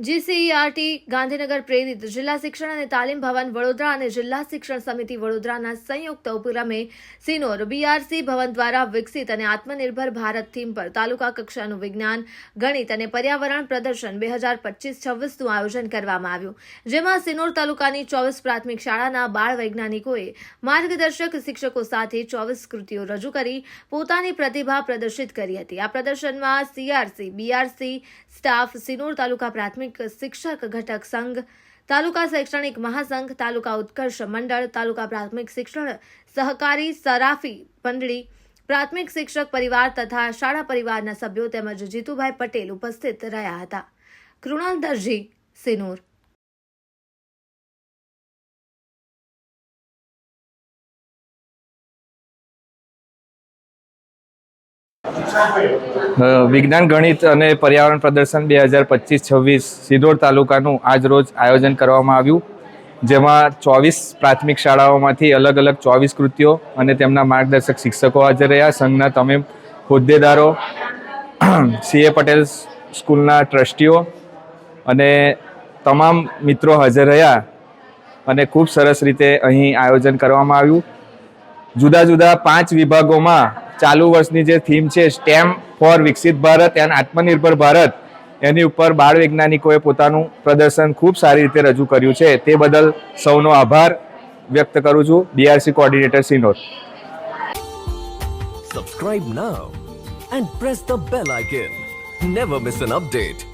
GCERT, Gandhinagar પ્રેરિત જિલ્લા શિક્ષણ અને તાલીમ ભવન વડોદરા અને જિલ્લા શિક્ષણ સમિતિ વડોદરાના સંયુક્ત ઉપક્રમે સિનોર બીઆરસી ભવન દ્વારા વિકસિત અને આત્મનિર્ભર ભારત થીમ પર તાલુકા કક્ષાનું વિજ્ઞાન, ગણિત અને પર્યાવરણ પ્રદર્શન બે હજાર પચીસ છવ્વીસનું આયોજન કરવામાં આવ્યું. જેમાં સિનોર તાલુકાની ચોવીસ પ્રાથમિક શાળાના બાળ વૈજ્ઞાનિકોએ માર્ગદર્શક શિક્ષકો સાથે ચોવીસ કૃતિઓ રજૂ કરી, પોતાની પ્રતિભા પ્રદર્શિત કરી હતી. આ પ્રદર્શનમાં સીઆરસી, બીઆરસી સ્ટાફ સિનોર તાલુકા પ્રાથમિક શિક્ષક ઘટક સંઘ, તાલુકા શૈક્ષણિક મહાસંઘ, તાલુકા ઉત્કર્ષ મંડળ, તાલુકા પ્રાથમિક શિક્ષણ સહકારી સરાફી મંડળી, પ્રાથમિક શિક્ષક પરિવાર તથા શાળા પરિવારના સભ્યો તેમજ જીતુભાઈ પટેલ ઉપસ્થિત રહ્યા હતા. કૃણાલ દરજી, સિનોર. વિજ્ઞાન, ગણિત અને પર્યાવરણ પ્રદર્શન બે હજાર પચીસ, છવ્વીસ સિદોર તાલુકાનું આજ રોજ આયોજન કરવામાં આવ્યું, જેમાં ચોવીસ પ્રાથમિક શાળાઓમાંથી અલગ અલગ ચોવીસ કૃતિઓ અને તેમના માર્ગદર્શક શિક્ષકો હાજર રહ્યા. સંઘના તમામ હોદ્દેદારો સીએ પટેલ સ્કૂલના ટ્રસ્ટીઓ અને તમામ મિત્રો હાજર રહ્યા અને ખૂબ સરસ રીતે અહીં આયોજન કરવામાં આવ્યું. જુદા જુદા પાંચ વિભાગોમાં ચાલુ વર્ષની જે થીમ છે સ્ટેમ ફોર વિકસિત ભારત એન્ડ આત્મનિર્ભર ભારત, એની ઉપર બાળ વૈજ્ઞાનિકોએ પોતાનું પ્રદર્શન ખૂબ સારી રીતે રજૂ કર્યું છે. તે બદલ સૌનો આભાર વ્યક્ત કરું છું BRC coordinator Sinor. Subscribe now and press the bell icon never miss an update.